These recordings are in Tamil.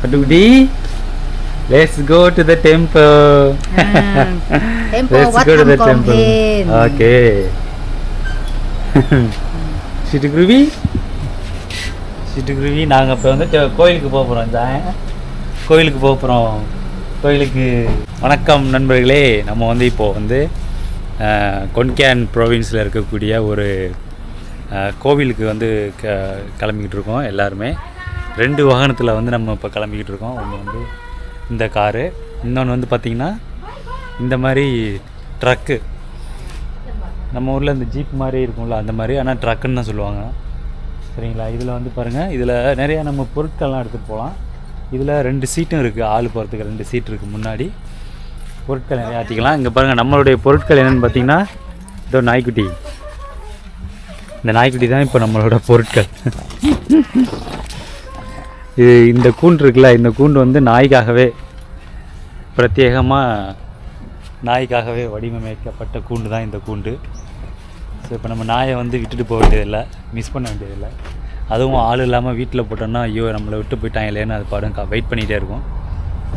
Pattukkutti let's go to the temple temple, let's what to the come temple complain? Okay சிட்டுக்குருவி சிட்டுக்குருவி நாங்கள் இப்போ வந்து கோயிலுக்கு போக போகிறோம் இந்த கோயிலுக்கு போக போகிறோம் கோயிலுக்கு வணக்கம் நண்பர்களே. நம்ம வந்து இப்போது வந்து கொன்கேன் ப்ரோவின்ஸில் இருக்கக்கூடிய ஒரு கோவிலுக்கு வந்து க கிளம்பிக்கிட்டு இருக்கோம் எல்லாருமே. ரெண்டு வாகனத்தில் வந்து நம்ம இப்போ கிளம்பிக்கிட்டு இருக்கோம். ஒன்று வந்து இந்த காரு இன்னொன்று வந்து பார்த்திங்கன்னா இந்த மாதிரி ட்ரக்கு நம்ம ஊரில் இந்த ஜீப் மாதிரி இருக்கும்ல அந்த மாதிரி. ஆனால் ட்ரக்குன்னு தான் சொல்லுவாங்க. சரிங்களா? இதில் வந்து பாருங்கள் இதில் நிறையா நம்ம பொருட்கள்லாம் எடுத்துகிட்டு போகலாம். இதில் ரெண்டு சீட்டும் இருக்குது ஆள் போகிறதுக்கு ரெண்டு சீட் இருக்குது முன்னாடி. பொருட்கள் நிறையா ஆற்றிக்கலாம் இங்கே பாருங்கள் நம்மளுடைய பொருட்கள் என்னென்னு பார்த்தீங்கன்னா இதோ நாய்க்குட்டி. இந்த நாய்க்குட்டி தான் இப்போ நம்மளோட பொருட்கள். இது இந்த கூண்டு இருக்குல்ல இந்த கூண்டு வந்து நாய்க்காகவே பிரத்யேகமாக நாய்க்காகவே வடிவமைக்கப்பட்ட கூண்டு தான் இந்த கூண்டு. ஸோ இப்போ நம்ம நாயை வந்து விட்டுட்டு போக வேண்டியதில்லை மிஸ் பண்ண வேண்டியதில்லை. அதுவும் ஆள் இல்லாமல் வீட்டில் போட்டோம்னா ஐயோ நம்மளை விட்டு போயிட்டாங்களேன்னு அது பாடம் வெயிட் பண்ணிகிட்டே இருக்கும்.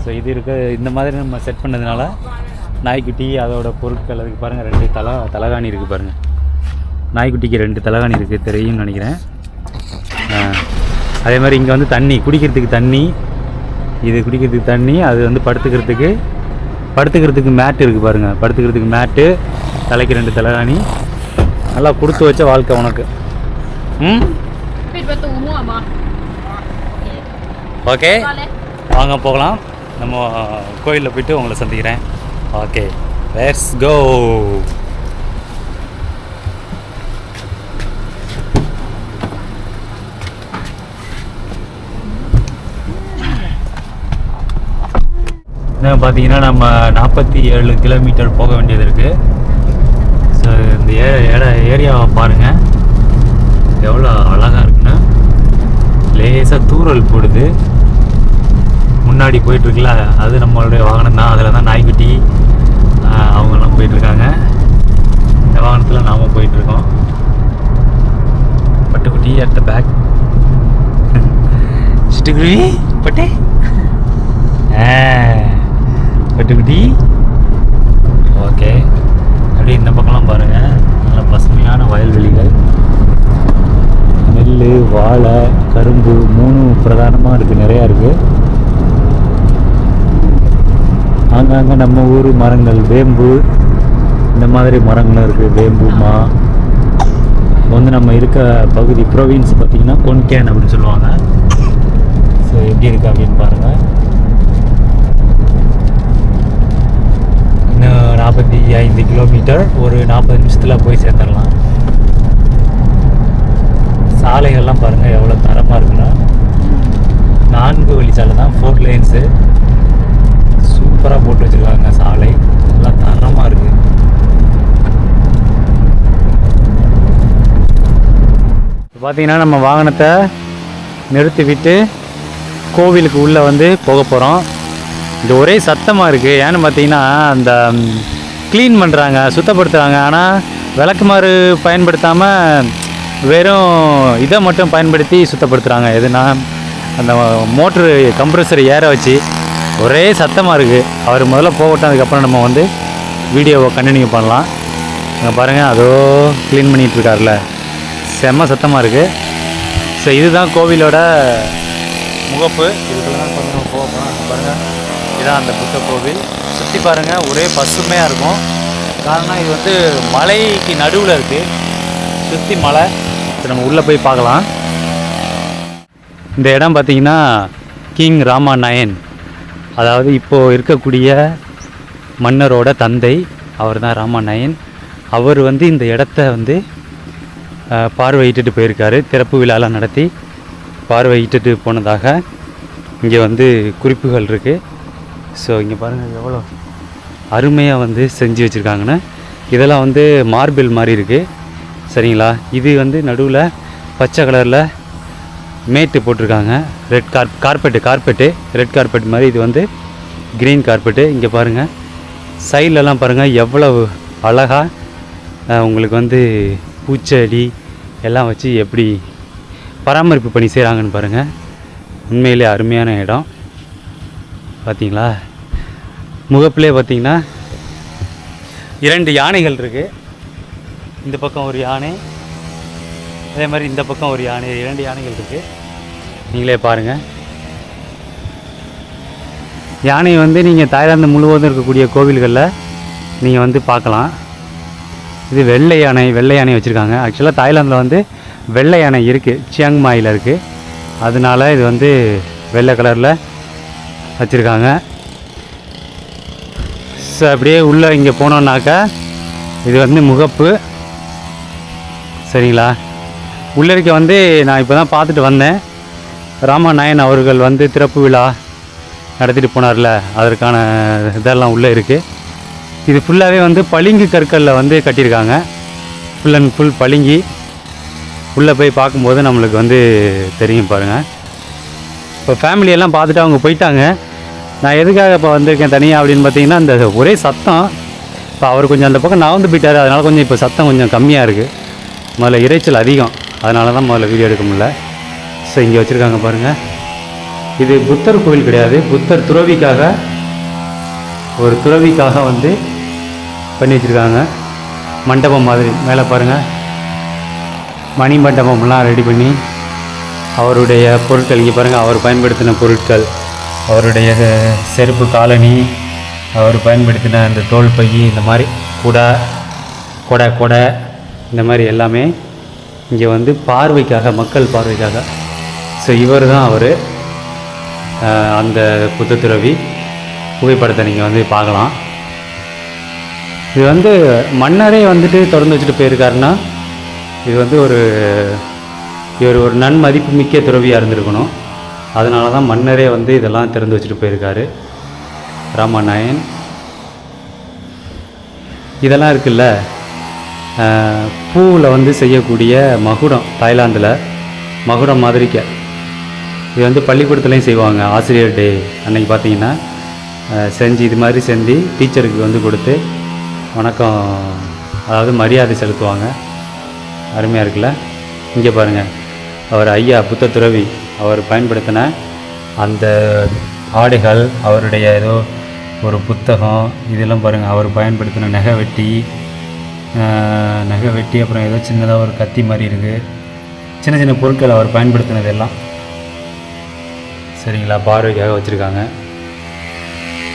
ஸோ இது இருக்க இந்த மாதிரி நம்ம செட் பண்ணதுனால நாய்க்குட்டி அதோட பொருட்கள் அதுக்கு பாருங்கள் ரெண்டு தலை தலகாணி இருக்குது பாருங்கள் நாய்க்குட்டிக்கு ரெண்டு தலகாணி இருக்குது தெரியும்னு நினைக்கிறேன். அதே மாதிரி இங்கே வந்து தண்ணி குடிக்கிறதுக்கு தண்ணி இது குடிக்கிறதுக்கு தண்ணி அது வந்து படுத்துக்கிறதுக்கு படுத்துக்கிறதுக்கு மேட்டு இருக்குது பாருங்கள் படுத்துக்கிறதுக்கு மேட்டு தலைக்கு ரெண்டு தலைகாணி. நல்லா கொடுத்து வச்ச வாழ்க்கை உனக்கு. ம்? ஓகே வாங்க போகலாம். நம்ம கோயிலில் போயிட்டு உங்களை சந்திக்கிறேன். ஓகே லெட்ஸ் கோ பார்த்தீங்கன்னா நம்ம நாற்பத்தி ஏழு கிலோமீட்டர் போக வேண்டியது இருக்குது ஸோ இந்த ஏ ஏட ஏரியாவை பாருங்கள் எவ்வளோ அழகாக இருக்குன்னா. லேசாக தூறல் போடுது. முன்னாடி போயிட்டுருக்குல்ல அது நம்மளுடைய வாகனம் தான். அதில் தான் நாய்க்குட்டி ஆஹ், அவங்கெல்லாம் போயிட்டுருக்காங்க இந்த வாகனத்தில் நாம் போயிட்டுருக்கோம் பட்டுக்குட்டி அட் த பேக் சிட்டுக்குருவி பட்டே. ஆ, கட்டுக்குட்டி. ஓகே. அப்படியே இந்த பக்கம்லாம் பாருங்கள் நல்ல பசுமையான வயல்வெளிகள். நெல் வாழை கரும்பு மூணு பிரதானமாக இருக்குது நிறையா இருக்குது ஆங்காங்கே நம்ம ஊர் மரங்கள் வேம்பு. இந்த மாதிரி மரங்களும் இருக்குது வேம்பு மா. வந்து நம்ம இருக்க பகுதி ப்ரொவின்ஸ் பார்த்திங்கன்னா கொன்கேன் அப்படின்னு சொல்லுவாங்க. ஸோ எப்படி இருக்குது அப்படின்னு பாருங்கள் இன்னும் நாற்பத்தி ஐந்து கிலோமீட்டர் ஒரு நாற்பது நிமிஷத்தில் போய் சேர்ந்துடலாம் சாலைகள்லாம் பாருங்கள் எவ்வளோ தரமாக இருக்குன்னா. நான்கு வழி சாலை தான் ஃபோர் லைன்ஸு சூப்பராக போட்டு வச்சுருக்காங்க சாலை. நல்லா தரமாக இருக்குது பார்த்தீங்கன்னா நம்ம வாகனத்தை நிறுத்திவிட்டு கோவிலுக்கு உள்ளே வந்து போக போகிறோம் இது ஒரே சத்தமாக இருக்குது ஏன்னு பார்த்தீங்கன்னா அந்த க்ளீன் பண்ணுறாங்க சுத்தப்படுத்துகிறாங்க ஆனால் விளக்குமாறு பயன்படுத்தாமல் வெறும் இதை மட்டும் பயன்படுத்தி சுத்தப்படுத்துகிறாங்க எதுனா அந்த மோட்ரு கம்ப்ரஸர் ஏற வச்சு ஒரே சத்தமாக இருக்குது அவர் முதல்ல போகட்டும் அதுக்கப்புறம் நம்ம வந்து வீடியோவை கண்டினியூ பண்ணலாம். அங்கே பாருங்கள் அதோ க்ளீன் பண்ணிகிட்ருக்காருல செம்ம சத்தமாக இருக்குது ஸோ இதுதான் கோவிலோட முகப்பு. இதுக்கெல்லாம் கொஞ்சம் இதான் அந்த புத்த கோவில் சுற்றி பாருங்கள் ஒரே பசுமையாக இருக்கும். காரணம் இது வந்து மலைக்கு நடுவில் இருக்குது சுற்றி மலை. இப்போ நம்ம உள்ளே போய் பார்க்கலாம். இந்த இடம் பார்த்தீங்கன்னா கிங் ராமா நயன் அதாவது இப்போது இருக்கக்கூடிய மன்னரோட தந்தை அவர் தான் ராமா நயன் அவர் வந்து இந்த இடத்த வந்து பார்வையிட்டுட்டு போயிருக்காரு. திறப்பு விழாலாம் நடத்தி பார்வையிட்டுட்டு போனதாக இங்கே வந்து குறிப்புகள் இருக்குது ஸோ இங்கே பாருங்கள் எவ்வளோ அருமையாக வந்து செஞ்சு வச்சுருக்காங்கன்னு. இதெல்லாம் வந்து மார்பிள் மாதிரி இருக்குது சரிங்களா? இது வந்து நடுவில் பச்சை கலரில் மேட்டு போட்டிருக்காங்க. Red car carpet carpet red carpet மாதிரி இது வந்து க்ரீன் கார்பெட்டு இங்கே பாருங்கள் சைட்லலாம் பாருங்கள் எவ்வளவு அழகாக உங்களுக்கு வந்து பூச்செடி எல்லாம் வச்சு எப்படி பராமரிப்பு பண்ணி செய்கிறாங்கன்னு பாருங்கள் உண்மையிலே அருமையான இடம். பார்த்தீங்களா முகப்பிலே பார்த்தீங்கன்னா இரண்டு யானைகள் இருக்குது இந்த பக்கம் ஒரு யானை அதே மாதிரி இந்த பக்கம் ஒரு யானை இரண்டு யானைகள் இருக்குது நீங்களே பாருங்கள் யானை வந்து நீங்கள் தாய்லாந்து முழுவதும் இருக்கக்கூடிய கோவில்களில் நீங்கள் வந்து பார்க்கலாம். இது வெள்ளை யானை வெள்ளை யானை வச்சுருக்காங்க. ஆக்சுவலாக தாய்லாந்தில் வந்து வெள்ளை யானை இருக்குது சியாங்மாயில் இருக்குது அதனால இது வந்து வெள்ளை கலரில் வச்சுருக்காங்க. ஸோ அப்படியே உள்ளே இங்கே போனோன்னாக்கா இது வந்து முகப்பு. சரிங்களா? உள்ளறிக்க வந்து நான் இப்போ தான் பார்த்துட்டு வந்தேன். ராமநாயன் அவர்கள் வந்து திறப்பு விழா நடத்திட்டு போனார்ல அதற்கான இதெல்லாம் உள்ளே இருக்குது இது ஃபுல்லாகவே வந்து பளிங்கு கற்களில் வந்து கட்டியிருக்காங்க. ஃபுல் அண்ட் ஃபுல் பளிங்கி. உள்ளே போய் பார்க்கும்போது நம்மளுக்கு வந்து தெரியும் பாருங்கள் இப்போ ஃபேமிலியெல்லாம் பார்த்துட்டு அவங்க போயிட்டாங்க. நான் எதுக்காக இப்போ வந்திருக்கேன் தனியாக அப்படின்னு பார்த்தீங்கன்னா இந்த ஒரே சத்தம் இப்போ அவர் கொஞ்சம் அந்த பக்கம் நான் வந்து போயிட்டார் அதனால் கொஞ்சம் இப்போ சத்தம் கொஞ்சம் கம்மியாக இருக்குது முதல்ல இரைச்சல் அதிகம். அதனால தான் முதல்ல வீடியோ எடுக்க முடியல. ஸோ இங்கே வச்சுருக்காங்க பாருங்கள் இது புத்தர் கோவில் கிடையாது. புத்தர் துறவிக்காக ஒரு துறவிக்காக வந்து பண்ணி வச்சுருக்காங்க. மண்டபம் மாதிரி. மேலே பாருங்கள் மணி மண்டபம்லாம் ரெடி பண்ணி அவருடைய பொருட்கள் இங்கே பாருங்கள் அவர் பயன்படுத்தின பொருட்கள். அவருடைய செருப்பு காலனி அவர் பயன்படுத்தின அந்த தோல் பை இந்த மாதிரி குடா கொடை கொடை இந்த மாதிரி எல்லாமே இங்கே வந்து பார்வைக்காக மக்கள் பார்வைக்காக. ஸோ இவர் தான் அவர் அந்த புத்த துறவி புகைப்படத்தை நீங்கள் வந்து பார்க்கலாம். இது வந்து மன்னரே வந்துட்டு திறந்து வச்சுட்டு போயிருக்காருன்னா இது வந்து ஒரு இவர் ஒரு நன்மதிப்பு மிக்க துறவியாக இருந்திருக்கணும். அதனால தான் மன்னரே வந்து இதெல்லாம் திறந்து வச்சுட்டு போயிருக்காரு. ராமநாயன். இதெல்லாம் இருக்குல்ல பூவில் வந்து செய்யக்கூடிய மகுடம் தாய்லாந்தில். மகுடம் மாதிரிக்க. இது வந்து பள்ளிக்கூடத்துலேயும் செய்வாங்க ஆசிரியர் டே அன்னைக்கு பார்த்தீங்கன்னா செஞ்சு இது மாதிரி செஞ்சு டீச்சருக்கு வந்து கொடுத்து வணக்கம் அதாவது மரியாதை செலுத்துவாங்க. அருமையாக இருக்குல்ல? இங்கே பாருங்கள் அவர் ஐயா புத்த துறவி. அவர் பயன்படுத்தின அந்த ஆடைகள் அவருடைய ஏதோ ஒரு புத்தகம் இதெல்லாம் பாருங்கள் அவர் பயன்படுத்தின நகை வெட்டி நகை வெட்டி அப்புறம் ஏதோ சின்னதாக ஒரு கத்தி மாதிரி இருக்குது சின்ன சின்ன பொருட்கள் அவர் பயன்படுத்தினது எல்லாம் சரிங்களா பார்வைக்காக வச்சுருக்காங்க.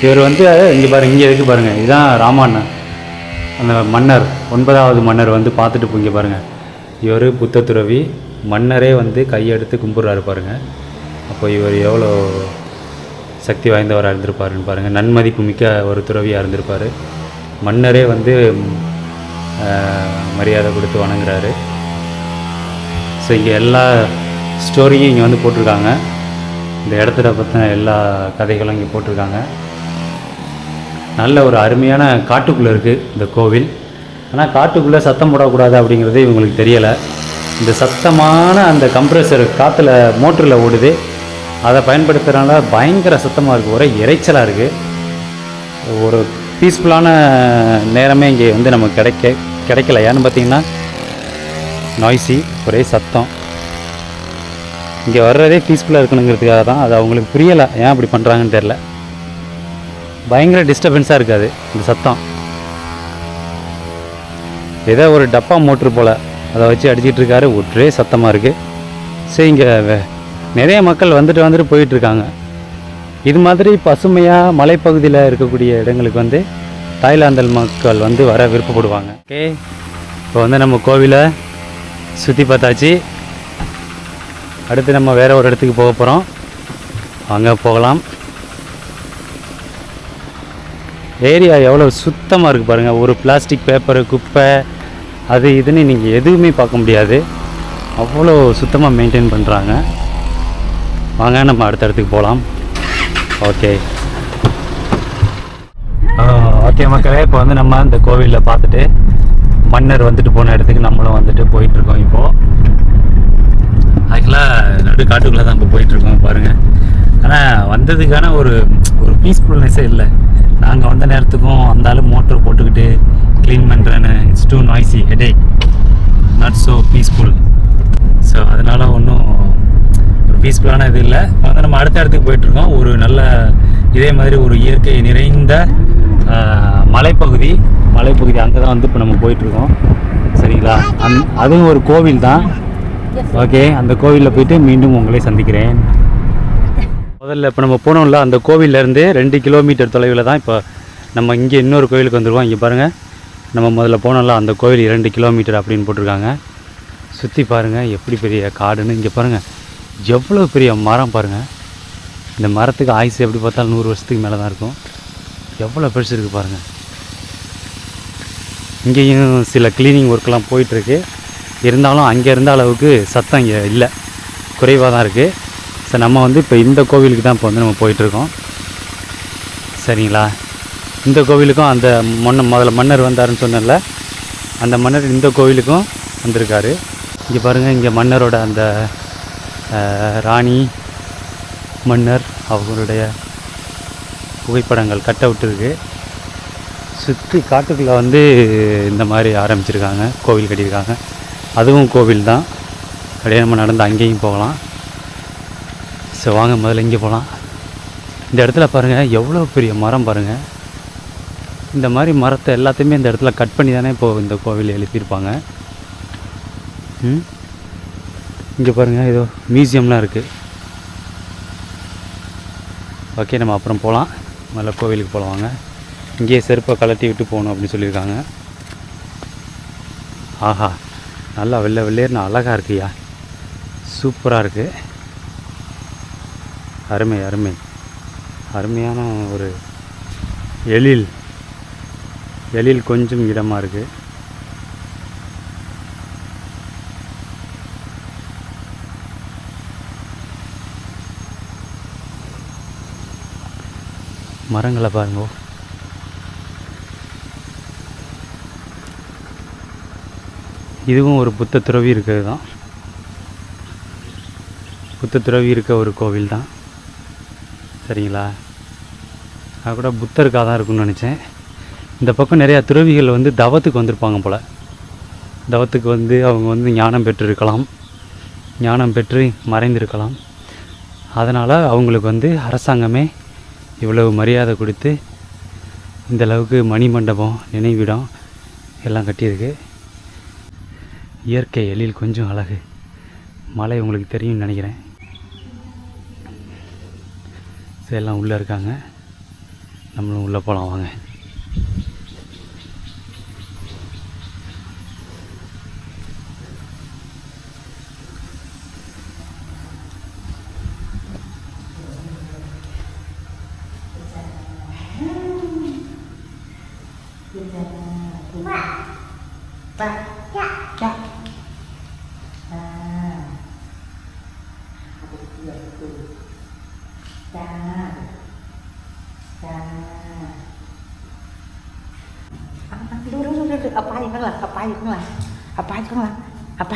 இவர் வந்து இங்கே பாருங்க இங்கே இருக்குது பாருங்கள் இதுதான் ராமாண்ணன் அந்த மன்னர் ஒன்பதாவது மன்னர் வந்து பார்த்துட்டு இங்கே பாருங்கள் இவர் புத்த துறவி மன்னரே வந்து கையெடுத்து கும்பிட்றாரு பாருங்கள் அப்போ இவர் எவ்வளோ சக்தி வாய்ந்தவராக இருந்திருப்பாருன்னு பாருங்கள் நன்மதிப்பு மிக்க ஒரு துறவியாக இருந்திருப்பார். மன்னரே வந்து மரியாதை கொடுத்து வணங்குறாரு. ஸோ இங்கே எல்லா ஸ்டோரியும் இங்கே வந்து போட்டிருக்காங்க. இந்த இடத்துல பற்றின எல்லா கதைகளும் இங்கே போட்டிருக்காங்க. நல்ல ஒரு அருமையான காட்டுக்குள்ளே இருக்குது இந்த கோவில். ஆனால் காட்டுக்குள்ளே சத்தம் போடக்கூடாது அப்படிங்கிறது இவங்களுக்கு தெரியலை. இந்த சத்தமான அந்த கம்ப்ரெசர் காற்றுல மோட்டரில் ஓடுது. அதை பயன்படுத்துகிறனால பயங்கர சத்தமாக இருக்குது ஒரே இறைச்சலாக இருக்குது ஒரு பீஸ்ஃபுல்லான நேரமே இங்கே வந்து நமக்கு கிடைக்க கிடைக்கல ஏன்னு பார்த்தீங்கன்னா நாய்ஸி ஒரே சத்தம். இங்கே வர்றதே பீஸ்ஃபுல்லாக இருக்கணுங்கிறதுக்காக தான் அது அவங்களுக்கு புரியலை. ஏன் அப்படி பண்ணுறாங்கன்னு தெரில பயங்கர டிஸ்டர்பன்ஸாக இருக்காது இந்த சத்தம். ஏதோ ஒரு டப்பா மோட்ரு போல். அதை வச்சு அடிச்சிட்ருக்காரு இருக்காரு. சத்தமாக இருக்குது சரி இங்கே நிறைய மக்கள் வந்துட்டு வந்துட்டு போயிட்டுருக்காங்க இது மாதிரி பசுமையாக மலைப்பகுதியில் இருக்கக்கூடிய இடங்களுக்கு வந்து தாய்லாந்தல் மக்கள் வந்து வர விருப்பப்படுவாங்க. ஓகே. இப்போ வந்து நம்ம கோவிலை சுற்றி பார்த்தாச்சு. அடுத்து நம்ம வேறு ஒரு இடத்துக்கு போக போகிறோம் அங்கே போகலாம். ஏரியா எவ்வளோ சுத்தமாக இருக்குது பாருங்கள் ஒரு பிளாஸ்டிக் பேப்பரு குப்பை அது இதுன்னு நீங்கள் எதுவுமே பார்க்க முடியாது. அவ்வளோ சுத்தமாக மெயின்டைன் பண்ணுறாங்க வாங்க நம்ம அடுத்த இடத்துக்கு போகலாம் ஓகே ஓகே மக்களே இப்போ வந்து நம்ம இந்த கோவிலில் பார்த்துட்டு மன்னர் வந்துட்டு போன இடத்துக்கு நம்மளும் வந்துட்டு போயிட்டுருக்கோம் இப்போது ஆக்சுவலாக நடு காட்டுக்குள்ளே தான் இப்போ போயிட்டுருக்கோம் பாருங்கள் ஆனால் வந்ததுக்கான ஒரு ஒரு பீஸ்ஃபுல்னஸ்ஸே இல்லை. நாங்கள் வந்த நேரத்துக்கும் அந்த மோட்டர் போட்டுக்கிட்டு க்ளீன் பண்ணுறேன்னு it's too noisy headache not so peaceful so அதனால் ஒன்றும் ஒரு பீஸ்ஃபுல்லான இது இல்லை. அதனால் நம்ம அடுத்த இடத்துக்கு போயிட்டுருக்கோம் ஒரு நல்ல இதே மாதிரி ஒரு இயற்கை நிறைந்த மலைப்பகுதி. மலைப்பகுதி அங்கே தான் வந்து இப்போ நம்ம போயிட்டுருக்கோம் சரிங்களா? அந் அதுவும் ஒரு கோவில் தான். ஓகே அந்த கோவிலில் போயிட்டு மீண்டும் உங்களை சந்திக்கிறேன். முதல்ல இப்போ நம்ம போனோம்ல அந்த கோவில்லேருந்து ரெண்டு கிலோமீட்டர் தொலைவில் தான் இப்போ நம்ம இங்கே இன்னொரு கோவிலுக்கு வந்துடுவோம் இங்கே பாருங்கள் நம்ம முதல்ல போனோம்ல அந்த கோவில் இரண்டு கிலோமீட்டர் அப்படின்னு போட்டிருக்காங்க. சுற்றி பாருங்கள் எப்படி பெரிய காடுன்னு. இங்கே பாருங்கள் எவ்வளோ பெரிய மரம் பாருங்கள் இந்த மரத்துக்கு ஆயுசு எப்படி பார்த்தாலும் நூறு வருஷத்துக்கு மேலே தான் இருக்கும். எவ்வளோ பெருசு இருக்குது பாருங்கள் இங்கேயும் சில க்ளீனிங் ஒர்க்கெலாம் போயிட்டுருக்கு. இருந்தாலும் அங்கே இருந்த அளவுக்கு சத்தம் இங்கே இல்லை. குறைவாக தான் இருக்குது ஸோ நம்ம வந்து இப்போ இந்த கோவிலுக்கு தான் இப்போ வந்து நம்ம போயிட்டுருக்கோம். சரிங்களா? இந்த கோவிலுக்கும் அந்த மன்ன முதல்ல மன்னர் வந்தாருன்னு சொன்னல அந்த மன்னர் இந்த கோவிலுக்கும் வந்திருக்காரு. இங்கே பாருங்கள் இங்கே மன்னரோட அந்த ராணி மன்னர் அவங்களுடைய புகைப்படங்கள் கட்ட இருக்குது சுற்றி காட்டுக்குள்ளே வந்து இந்த மாதிரி ஆரம்பிச்சிருக்காங்க கோவில் கட்டியிருக்காங்க. அதுவும் கோவில் தான். அப்படியே நம்ம நடந்து அங்கேயும் போகலாம். ஸோ வாங்க முதல்ல இங்கே போகலாம் இந்த இடத்துல பாருங்கள் எவ்வளோ பெரிய மரம் பாருங்கள் இந்த மாதிரி மரத்தை எல்லாத்தையுமே இந்த இடத்துல கட் பண்ணி தானே இப்போது இந்த கோவில் எழுப்பியிருப்பாங்க? ம்? இங்கே பாருங்கள் ஏதோ மியூசியம்லாம் இருக்குது ஓகே நம்ம அப்புறம் போகலாம் முதல்ல கோவிலுக்கு போகலாம் வாங்க. இங்கேயே செருப்பை கலட்டி விட்டு போகணும் அப்படின்னு சொல்லியிருக்காங்க. ஆஹா நல்லா வெள்ளை வெள்ளேர்னா அழகாக இருக்குயா சூப்பராக இருக்குது அருமை அருமை. அருமையான ஒரு எழில். வெளியில் கொஞ்சம் இடமாக இருக்குது மரங்களை பாருங்க. இதுவும் ஒரு புத்த துறவி இருக்கிறது தான் புத்த துறவி இருக்க ஒரு கோவில் தான் சரிங்களா? அது கூட புத்தருக்காக தான் இருக்கும்னு நினச்சேன். இந்த பக்கம் நிறையா துறவிகள் வந்து தவத்துக்கு வந்திருப்பாங்க போல். தவத்துக்கு வந்து அவங்க வந்து ஞானம் பெற்றிருக்கலாம். ஞானம் பெற்று மறைந்திருக்கலாம். அதனால் அவங்களுக்கு வந்து அரசாங்கமே இவ்வளவு மரியாதை கொடுத்து இந்தளவுக்கு மணிமண்டபம் நினைவிடம் எல்லாம் கட்டியிருக்கு. இயற்கை எழில் கொஞ்சம் அழகு. மலை உங்களுக்கு தெரியும்னு நினைக்கிறேன். எல்லாம் உள்ளே இருக்காங்க. நம்மளும் உள்ளே போகலாம் வாங்க.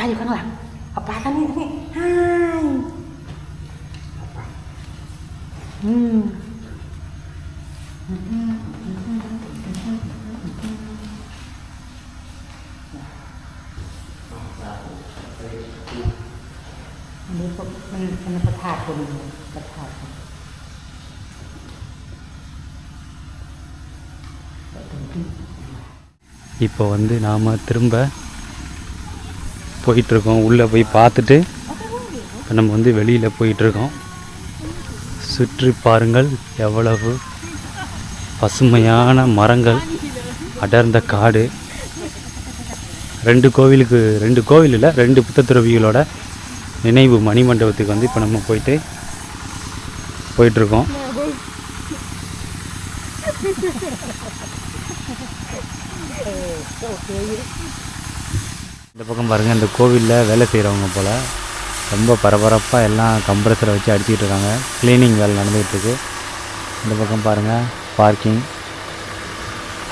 าปลาอยู่ข้างหลังเอาปลาข้างนี้ข้างนี้ไฮอืม อันนี้ก็มันมันประทาดคนประทาดคน இப்போ வந்து நாம் திரும்ப போயிட்டுருக்கோம் உள்ளே போய் பார்த்துட்டு இப்போ நம்ம வந்து வெளியில் போயிட்டுருக்கோம் சுற்றி பாருங்கள் எவ்வளவு பசுமையான மரங்கள் அடர்ந்த காடு ரெண்டு கோவிலுக்கு ரெண்டு கோவில் இல்லை ரெண்டு புத்தத்துறவிகளோட நினைவு மணிமண்டபத்துக்கு வந்து இப்போ நம்ம போயிட்டு போயிட்டுருக்கோம் இந்த பக்கம் பாருங்கள் இந்த கோவிலில் வேலை செய்கிறவங்க போல் ரொம்ப பரபரப்பாக எல்லாம் கம்ப்ரஸரை வச்சு அடிச்சிட்டு இருக்காங்க. க்ளீனிங் வேலை நடந்துகிட்ருக்கு இந்த பக்கம் பாருங்கள் பார்க்கிங்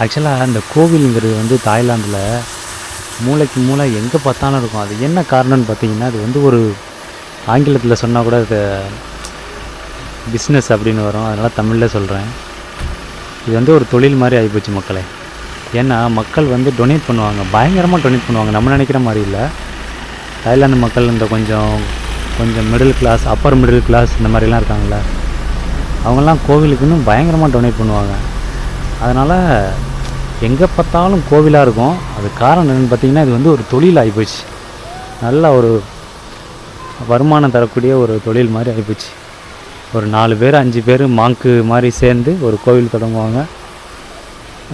ஆக்சுவலாக இந்த கோவிலுங்கிறது வந்து தாய்லாந்தில் மூளைக்கு மூளை எங்கே பார்த்தாலும் இருக்கும். அது என்ன காரணம்னு பார்த்தீங்கன்னா அது வந்து ஒரு ஆங்கிலத்தில் சொன்னால் கூட அது பிஸ்னஸ் அப்படின்னு வரும். அதனால் தமிழில் சொல்கிறேன் இது வந்து ஒரு தொழில் மாதிரி ஆகிப்போச்சு மக்களே. ஏன்னா மக்கள் வந்து டொனேட் பண்ணுவாங்க. பயங்கரமாக டொனேட் பண்ணுவாங்க. நம்ம நினைக்கிற மாதிரி இல்லை. தாய்லாந்து மக்கள் இந்த கொஞ்சம் கொஞ்சம் middle class upper middle class இந்த மாதிரிலாம் இருக்காங்கல்ல. அவங்கெல்லாம் கோவிலுக்குன்னு பயங்கரமாக டொனேட் பண்ணுவாங்க. அதனால் எங்கே பார்த்தாலும் கோவிலாக இருக்கும். அது காரணம் என்னென்னு பார்த்தீங்கன்னா இது வந்து ஒரு தொழில் ஆகிப்போச்சு நல்ல ஒரு வருமானம் தரக்கூடிய ஒரு தொழில் மாதிரி ஆகிப்போச்சு ஒரு நாலு பேர் அஞ்சு பேர் மாங்கு மாதிரி சேர்ந்து ஒரு கோவில் தொடங்குவாங்க.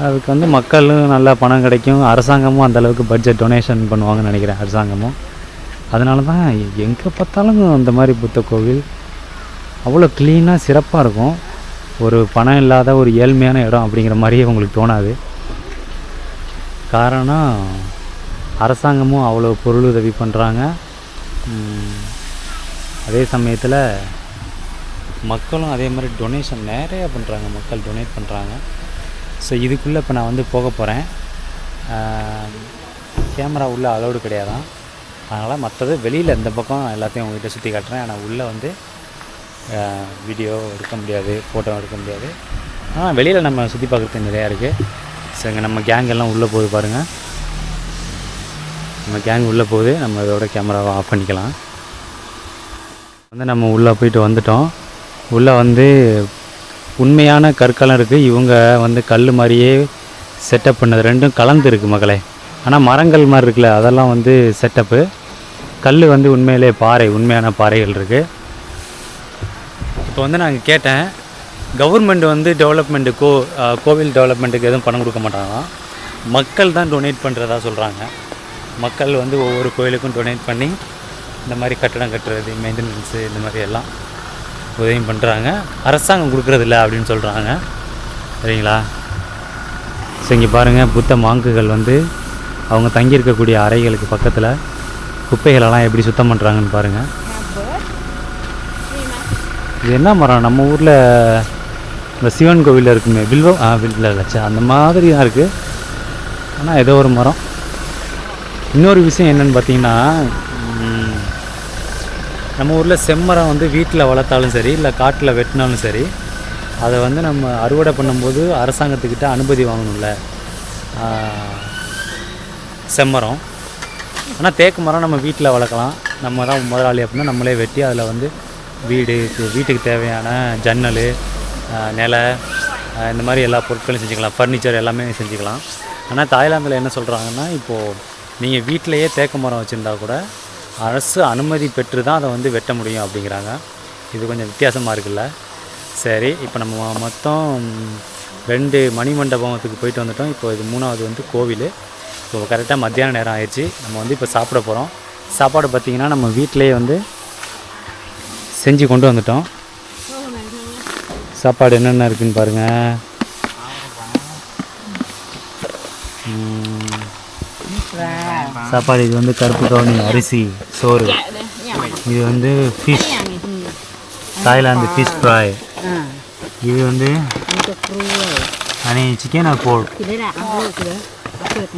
அதுக்கு வந்து மக்களும் நல்லா பணம் கிடைக்கும். அரசாங்கமும் அந்தளவுக்கு பட்ஜெட் டொனேஷன் பண்ணுவாங்கன்னு நினைக்கிறேன் அரசாங்கமும். அதனால தான் எங்கே பார்த்தாலும் அந்த மாதிரி புத்த கோவில் அவ்வளோ க்ளீனாக சிறப்பாக இருக்கும். ஒரு பணம் இல்லாத ஒரு ஏழ்மையான இடம் அப்படிங்கிற மாதிரியே உங்களுக்கு தோணாது. காரணம் அரசாங்கமும் அவ்வளோ பொருள் உதவி பண்ணுறாங்க அதே சமயத்தில் மக்களும் அதே மாதிரி டொனேஷன் நிறையா பண்ணுறாங்க மக்கள் டொனேட் பண்ணுறாங்க ஸோ இதுக்குள்ளே இப்போ நான் வந்து போக போகிறேன் கேமரா உள்ளே அலோடு கிடையாதான். அதனால் மற்றது வெளியில் இந்த பக்கம் எல்லாத்தையும் உங்ககிட்ட சுற்றி காட்டுறேன். ஆனால் உள்ளே வந்து வீடியோ எடுக்க முடியாது ஃபோட்டோ எடுக்க முடியாது. ஆனால் வெளியில் நம்ம சுற்றி பார்க்குறதுக்கு நிறையா இருக்குது ஸோ இங்கே நம்ம கேங் எல்லாம் உள்ளே போகுது பாருங்கள் நம்ம கேங் உள்ளே போகுது. நம்ம இதோட கேமராவை ஆஃப் பண்ணிக்கலாம். வந்து நம்ம உள்ளே போயிட்டு வந்துட்டோம். உள்ளே வந்து உண்மையான கற்களும் இருக்குது இவங்க வந்து கல் மாதிரியே செட்டப் பண்ணது ரெண்டும் கலந்து இருக்குது மகளே ஆனால் மரங்கள் மாதிரி இருக்குல்ல அதெல்லாம் வந்து செட்டப்பு கல் வந்து உண்மையிலே பாறை உண்மையான பாறைகள் இருக்குது இப்போ வந்து நாங்கள் கேட்டேன் கவர்மெண்ட் வந்து டெவலப்மெண்ட்டு கோ கோவில் டெவலப்மெண்ட்டுக்கு எதுவும் பணம் கொடுக்க மாட்டாங்களாம் மக்கள் தான் டொனேட் பண்ணுறதா சொல்கிறாங்க மக்கள் வந்து ஒவ்வொரு கோயிலுக்கும் டொனேட் பண்ணி இந்த மாதிரி கட்டடம் கட்டுறது மெயின்டெனன்ஸு இந்த மாதிரி எல்லாம். உதவியும் பண்ணுறாங்க அரசாங்கம் கொடுக்குறதில்ல அப்படின்னு சொல்கிறாங்க சரிங்களா? ஸோ இங்கே பாருங்கள் புத்த மாங்குகள் வந்து அவங்க தங்கியிருக்கக்கூடிய அறைகளுக்கு பக்கத்தில் குப்பைகளெல்லாம் எப்படி சுத்தம் பண்ணுறாங்கன்னு பாருங்கள் இது என்ன மரம்? நம்ம ஊரில் இந்த சிவன் கோவிலில் இருக்குமே வில்வம் ஆ வில்ல லட்சா அந்த மாதிரி தான் இருக்குது ஆனால் ஏதோ ஒரு மரம். இன்னொரு விஷயம் என்னன்னு பார்த்தீங்கன்னா நம்ம ஊரில் செம்மரம் வந்து வீட்டில் வளர்த்தாலும் சரி இல்லை காட்டில் வெட்டினாலும் சரி அதை வந்து நம்ம அறுவடை பண்ணும்போது அரசாங்கத்துக்கிட்ட அனுமதி வாங்கணும்ல. செம்மரம். ஆனால் தேக்கு மரம் நம்ம வீட்டில் வளர்க்கலாம். நம்ம தான் முதலாளி அப்படின்னா நம்மளே வெட்டி அதில் வந்து வீடு வீட்டுக்கு தேவையான ஜன்னல் நிலை இந்த மாதிரி எல்லா பொருட்களையும் செஞ்சுக்கலாம். ஃபர்னிச்சர் எல்லாமே செஞ்சுக்கலாம். ஆனால் தாய்லாந்தில் என்ன சொல்கிறாங்கன்னா இப்போது நீங்கள் வீட்டிலையே தேக்கு மரம் வச்சுருந்தா கூட அரசு அனுமதி பெற்று தான் அதை வந்து வெட்ட முடியும் அப்படிங்கிறாங்க. இது கொஞ்சம் வித்தியாசமாக இருக்குல்ல. சரி இப்போ நம்ம மொத்தம் ரெண்டு மணிமண்டபத்துக்கு போயிட்டு வந்துட்டோம். இப்போ இது மூணாவது வந்து கோவில். இப்போ கரெக்டாக மத்தியான நேரம் ஆயிடுச்சு. நம்ம வந்து இப்போ சாப்பிட போகிறோம் சாப்பாடு பார்த்திங்கன்னா நம்ம வீட்டிலேயே வந்து செஞ்சு கொண்டு வந்துட்டோம். சாப்பாடு என்னென்ன இருக்குதுன்னு பாருங்கள் சாப்பாடு இது வந்து கருப்பு கவுனி அரிசி சோறு. இது வந்து ஃபிஷ் தாய்லாந்து ஃபிஷ் ஃப்ரை இது வந்து அனி சிக்கன் ஆர் போர்க்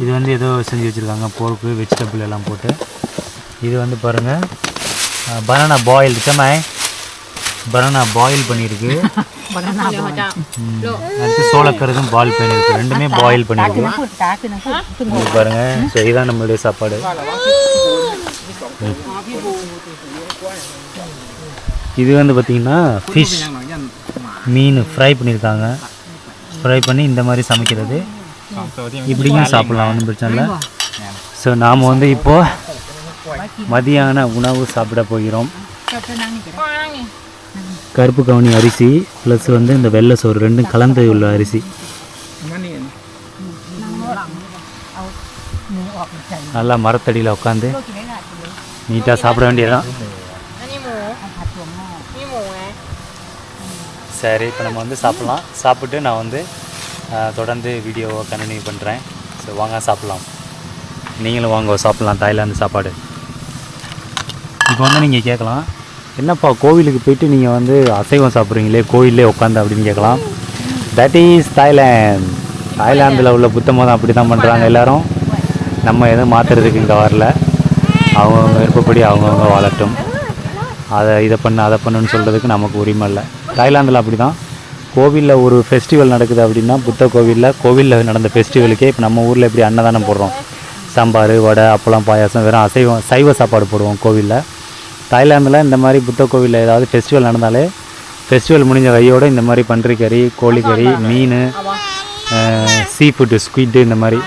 இது வந்து ஏதோ செஞ்சு வச்சுருக்காங்க போர்க்கு வெஜிடபிள் எல்லாம் போட்டு. இது வந்து பாருங்கள் பனானா பாயில் சமாய் பனானா பாயில் பண்ணியிருக்கு. அடுத்து சோளக்கருதும் பாயில் பண்ணியிருக்கு ரெண்டுமே பாயில் இது பாருங்க. ஸோ இதுதான் நம்மளுடைய சாப்பாடு. இது வந்து பார்த்தீங்கன்னா ஃபிஷ் மீன் ஃப்ரை பண்ணியிருக்காங்க ஃப்ரை பண்ணி இந்த மாதிரி சமைக்கிறது. இப்படியும் சாப்பிடலாம். ஒன்றும் பிரச்சனை இல்லை. ஸோ நாம் வந்து இப்போது மதியான உணவு சாப்பிட போகிறோம். கருப்பு கவுனி அரிசி ப்ளஸ் வந்து இந்த வெள்ளை சோறு ரெண்டும் கலந்து உள்ள அரிசி. நல்லா மரத்தடியில் உட்காந்து நீட்டாக சாப்பிட வேண்டியதான் சரி இப்போ நம்ம வந்து சாப்பிட்லாம். சாப்பிட்டு நான் வந்து தொடர்ந்து வீடியோவை கண்டினியூ பண்ணுறேன் ஸோ வாங்க சாப்பிட்லாம். நீங்களும் வாங்க சாப்பிட்லாம். தாய்லாந்து சாப்பாடு. இப்போ வந்து நீங்கள் கேட்கலாம். என்னப்பா கோவிலுக்கு போயிட்டு நீங்கள் வந்து அசைவம் சாப்பிட்றீங்களே? கோவிலே உட்காந்து அப்படின்னு கேட்கலாம். தட் இஸ் தாய்லாந்து தாய்லாந்தில் உள்ள புத்த மதம் அப்படி தான் பண்ணுறாங்க எல்லோரும். நம்ம எதுவும் மாற்றுறதுக்கு இங்கே வரல. அவங்கவுங்க விருப்பப்படி அவங்கவுங்க வாழட்டும். அதை இதை பண்ண அதை பண்ணுன்னு சொல்கிறதுக்கு நமக்கு உரிமை இல்லை. தாய்லாந்தில் அப்படி தான் கோவிலில் ஒரு ஃபெஸ்டிவல் நடக்குது அப்படின்னா புத்த கோவிலில் கோவிலில் நடந்த ஃபெஸ்டிவலுக்கே இப்போ நம்ம ஊரில் எப்படி அன்னதானம் போடுறோம்? சாம்பார் வடை அப்பளம் பாயாசம் வெறும் அசைவம் சைவ சாப்பாடு போடுவோம் கோவிலில். தாய்லாந்தில் இந்த மாதிரி புத்த கோவிலில் ஏதாவது ஃபெஸ்டிவல் நடந்தாலே ஃபெஸ்டிவல் முடிஞ்ச கையோடு இந்த மாதிரி பன்றி பன்றிக்கறி கோழிக்கறி மீன் சீ ஃபுட்டு ஸ்குவிட்டு இந்த மாதிரி.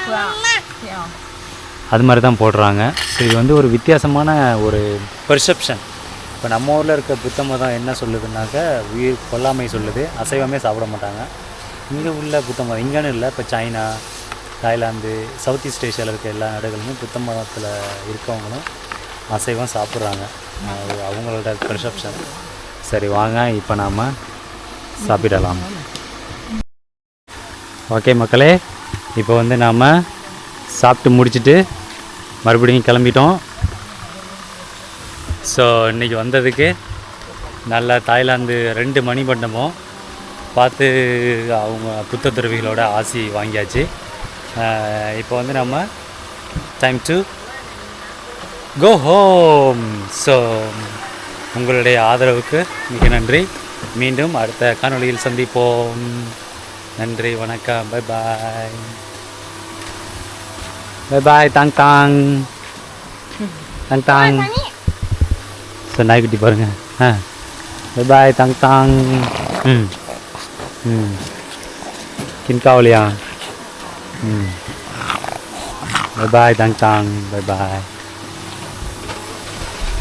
அது மாதிரி தான் போடுறாங்க. ஸோ இது வந்து ஒரு வித்தியாசமான ஒரு பெர்செப்ஷன் இப்போ நம்ம ஊரில் இருக்க புத்த மதம் என்ன சொல்லுதுன்னாக்க உயிர் கொல்லாமை சொல்லுது. அசைவமே சாப்பிட மாட்டாங்க. இங்கே உள்ள புத்த மதம் இங்கேன்னு இல்லை. இப்போ சைனா தாய்லாந்து சவுத் ஈஸ்ட் ஏஷியாவில் இருக்க எல்லா நாடுகளுமே புத்த மதத்தில் இருக்கவங்களும் அசைவம் சாப்பிட்றாங்க. அது அவங்களோட பெர்செப்ஷன் சரி வாங்க இப்போ நாம் சாப்பிடலாம். ஓகே மக்களே இப்போ வந்து நாம் சாப்பிட்டு முடிச்சுட்டு மறுபடியும் கிளம்பிட்டோம். ஸோ இன்றைக்கி வந்ததுக்கு நல்ல தாய்லாந்து ரெண்டு மணி மணிமண்டபம் பார்த்து அவங்க புத்த துறவிகளோட ஆசி வாங்கியாச்சு. இப்போ வந்து நம்ம time to go home so உங்களுடைய ஆதரவுக்கு மிக நன்றி. மீண்டும் அடுத்த காணொளியில் சந்திப்போம். நன்றி வணக்கம். பை பாய் பை பாய் தாங் தாங் தாங் தாங் ஸோ நாய்க்குட்டி பாருங்க. ஆ. பை பாய் தாங் தாங் ம். ம். கின்காவலியா? ம். பை பாய் தாங் தாங் பை பாய்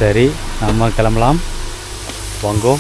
சரி நம்ம கிளம்பலாம். வாங்கோ.